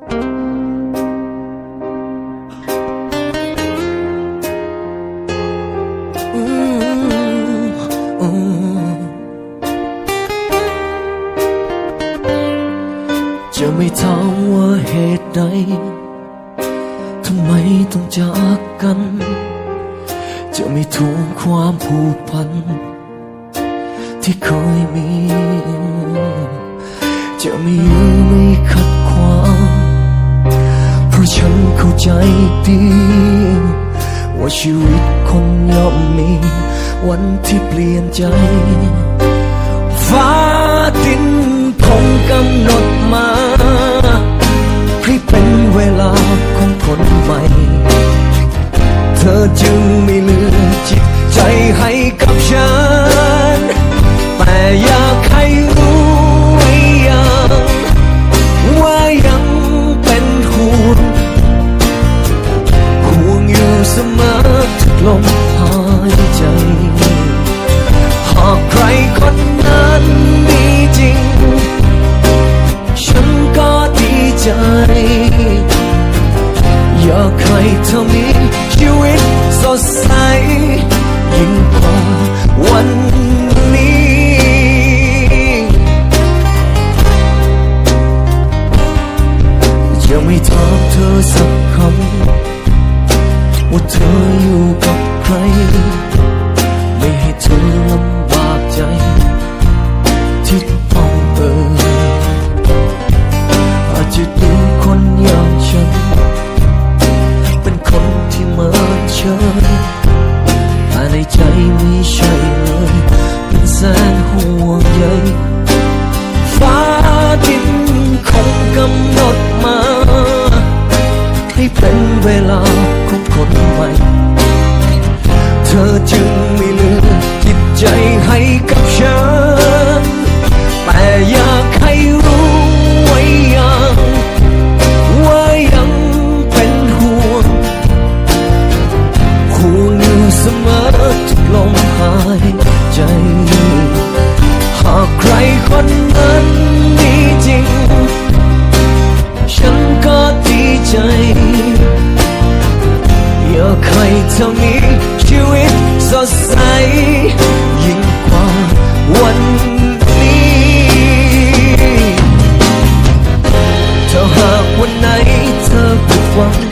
จะไม่ถามว่าเหตุใด ทำไมต้องจากกัน จะไม่ทวงความผูกพัน ที่เคยมี จะไม่ยื้อไม่ขั ใจดี ว่าชีวิตคนย่อมมีวันที่เปลี่ยนใจ ฟ้าดินคงกำหนดมาให้เป็นเวลาของคนใหม่ เธอจึงไม่ อยาให้เธอมีชีวิตสดใส ยิ่งกว่าวันนี้จะไม่ถามเธอสักคำว่าเธออยู่กับใคร ไม่ให้เธอลำบากใจำหนดมา ให้เป็นเวลาของคนใหม่ ดใส ยิ่งกว่าวันนี้ ถ้าหากวันไหนเธอผิดหวัง